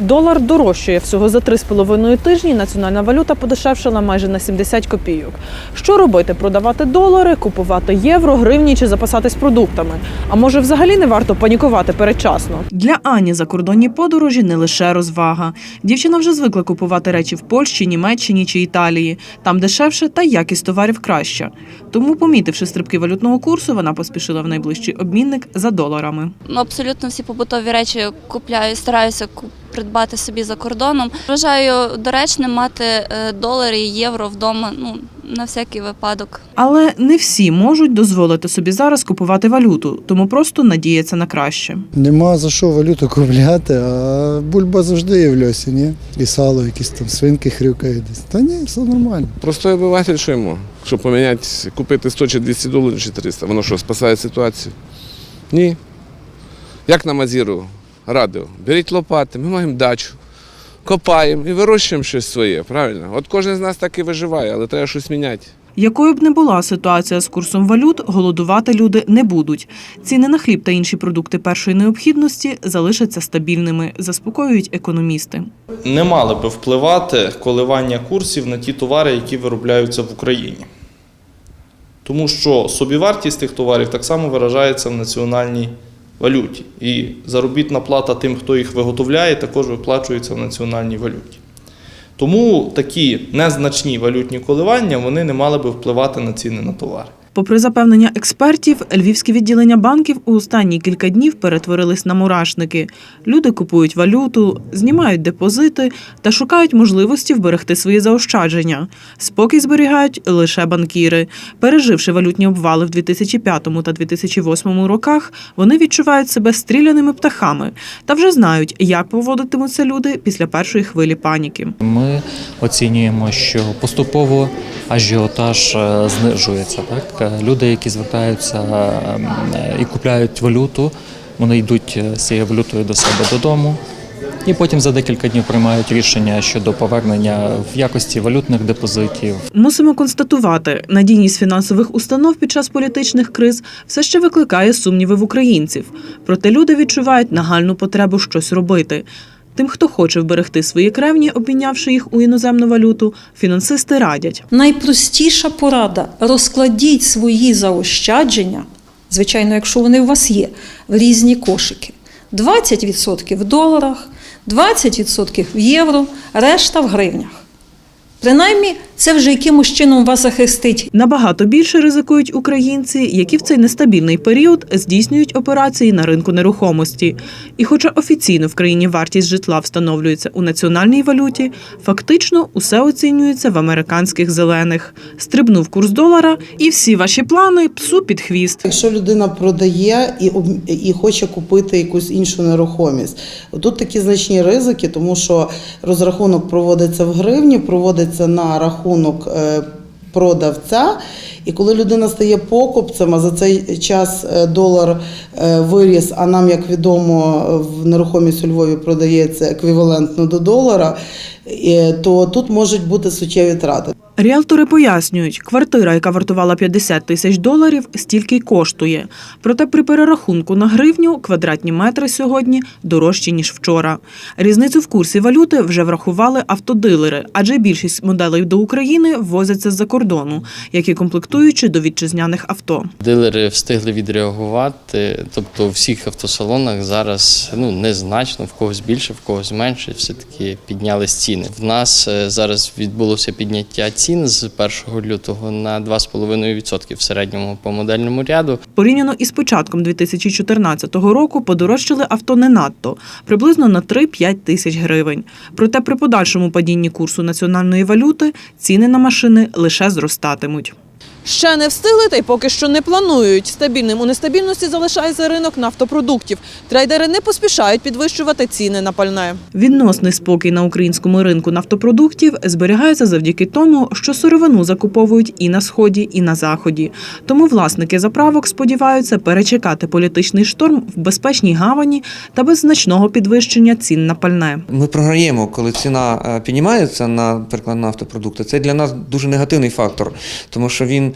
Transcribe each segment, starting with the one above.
Долар дорожчає всього за 3,5 тижні. Національна валюта подешевшала майже на 70 копійок. Що робити? Продавати долари, купувати євро, гривні чи запасатись продуктами? А може, взагалі не варто панікувати передчасно? Для Ані закордонні подорожі не лише розвага. Дівчина вже звикла купувати речі в Польщі, Німеччині чи Італії. Там дешевше та якість товарів краща. Тому, помітивши стрибки валютного курсу, вона поспішила в найближчий обмінник за доларами. Ну, абсолютно всі побутові речі купляю, стараюся ку- придбати собі за кордоном. Вважаю доречним мати е, долари і євро вдома, ну на всякий випадок. Але не всі можуть дозволити собі зараз купувати валюту, тому просто надіяться на краще. Нема за що валюту купляти, а бульба завжди є в льосі, ні? І сало, якісь там свинки хрюкають десь. Та ні, все нормально. Простой обиватель, що йому? Щоб поміняти, купити 100 чи 200 доларів чи 300. Воно що, спасає ситуацію? Ні. Як на Мазіру радив, беріть лопати, ми маємо дачу, копаємо і вирощуємо щось своє, правильно? От кожен з нас так і виживає, але треба щось міняти. Якою б не була ситуація з курсом валют, голодувати люди не будуть. Ціни на хліб та інші продукти першої необхідності залишаться стабільними, заспокоюють економісти. не мали би впливати коливання курсів на ті товари, які виробляються в Україні. Тому що собівартість тих товарів так само виражається в національній валюті. І заробітна плата тим, хто їх виготовляє, також виплачується в національній валюті. Тому такі незначні валютні коливання вони не мали би впливати на ціни на товари. Попри запевнення експертів, львівські відділення банків у останні кілька днів перетворились на мурашники. Люди купують валюту, знімають депозити та шукають можливості вберегти свої заощадження. Спокій зберігають лише банкіри. Переживши валютні обвали в 2005 та 2008 роках, вони відчувають себе стріляними птахами та вже знають, як поводитимуться люди після першої хвилі паніки. Ми оцінюємо, що поступово ажіотаж е, знижується. Так? Люди, які звертаються е, і купляють валюту, вони йдуть е, з цією валютою до себе додому. І потім за декілька днів приймають рішення щодо повернення в якості валютних депозитів, Мусимо констатувати, надійність фінансових установ під час політичних криз все ще викликає сумніви в українців. Проте люди відчувають нагальну потребу щось робити. Тим, хто хоче вберегти свої кревні, обмінявши їх у іноземну валюту, фінансисти радять. Найпростіша порада розкладіть свої заощадження, звичайно, якщо вони у вас є, в різні кошики. 20% в доларах, 20% в євро, решта в гривнях. Принаймні, це вже якимось чином вас захистить Набагато більше ризикують українці, які в цей нестабільний період здійснюють операції на ринку нерухомості. І хоча офіційно в країні вартість житла встановлюється у національній валюті, фактично усе оцінюється в американських зелених. Стрибнув курс долара, і всі ваші плани псу під хвіст. Якщо людина продає і, і хоче купити якусь іншу нерухомість, тут такі значні ризики, тому що розрахунок проводиться в гривні, проводиться на рахунок е, продавця. І коли людина стає покупцем, а за цей час е, долар е, виріс, а нам, як відомо, в нерухомість у Львові продається еквівалентно до долара, то тут можуть бути суттєві трати. Ріалтори пояснюють, квартира, яка вартувала 50 тисяч доларів, стільки й коштує. Проте при перерахунку на гривню квадратні метри сьогодні дорожчі ніж вчора. Різницю в курсі валюти вже врахували автодилери, адже більшість моделей до України ввозяться з-за кордону, як і комплектуючі до вітчизняних авто. Дилери встигли відреагувати. Тобто у всіх автосалонах зараз ну незначно, в когось більше, в когось менше, все-таки піднялись ціни. В нас е, зараз відбулося підняття цін з 1 лютого на 2,5% в середньому по модельному ряду. Порівняно із початком 2014 року подорожчали авто не надто приблизно на 3-5 тисяч гривень. Проте при подальшому падінні курсу національної валюти ціни на машини лише зростатимуть. Ще не встигли та й поки що не планують. Стабільним у нестабільності залишається ринок нафтопродуктів. Трейдери не поспішають підвищувати ціни на пальне. Відносний спокій на українському ринку нафтопродуктів зберігається завдяки тому, що сировину закуповують і на сході, і на заході. Тому власники заправок сподіваються перечекати політичний шторм в безпечній гавані та без значного підвищення цін на пальне. Ми програємо, коли ціна е, піднімається, наприклад, на автопродукти. Це для нас дуже негативний фактор, тому що він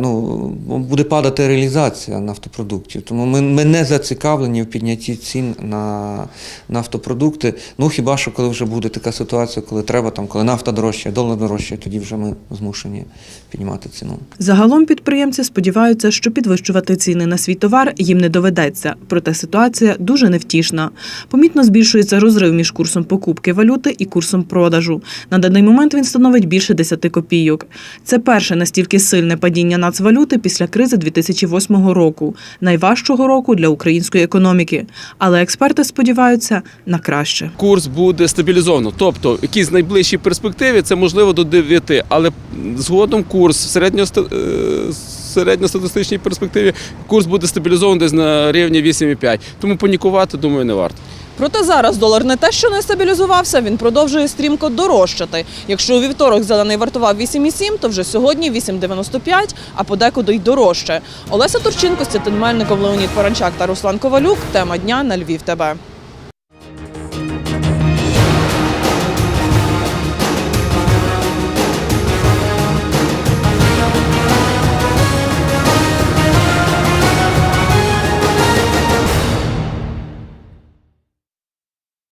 ну, буде падати реалізація нафтопродуктів. Тому ми, ми не зацікавлені в піднятті цін на нафтопродукти. Ну хіба що коли вже буде така ситуація, коли треба, там, коли нафта дорожча, долар дорожче, тоді вже ми змушені піднімати ціну. Загалом підприємці сподіваються, що підвищувати ціни на свій товар їм не доведеться. Проте ситуація дуже невтішна. Помітно збільшується розрив між курсом покупки валюти і курсом продажу. На даний момент він становить більше 10 копійок. Це перше настільки сильне падіння нацвалюти після кризи 2008 року, найважчого року для української економіки. Але експерти сподіваються на краще. курс буде стабілізовано. Тобто, в якійсь найближчій перспективі це можливо до 9, але згодом курс в е, середньостатистичній перспективі курс буде стабілізований десь на рівні 8,5. Тому панікувати, думаю, не варто. Проте зараз долар не те, що не стабілізувався, він продовжує стрімко дорожчати. Якщо у вівторок зелений вартував 8,7, то вже сьогодні 8,95, а подекуди й дорожче. Олеся Турченко, Стятин Мельников, Леонід Паранчак та Руслан Ковалюк. Тема дня на Львів. ТБ.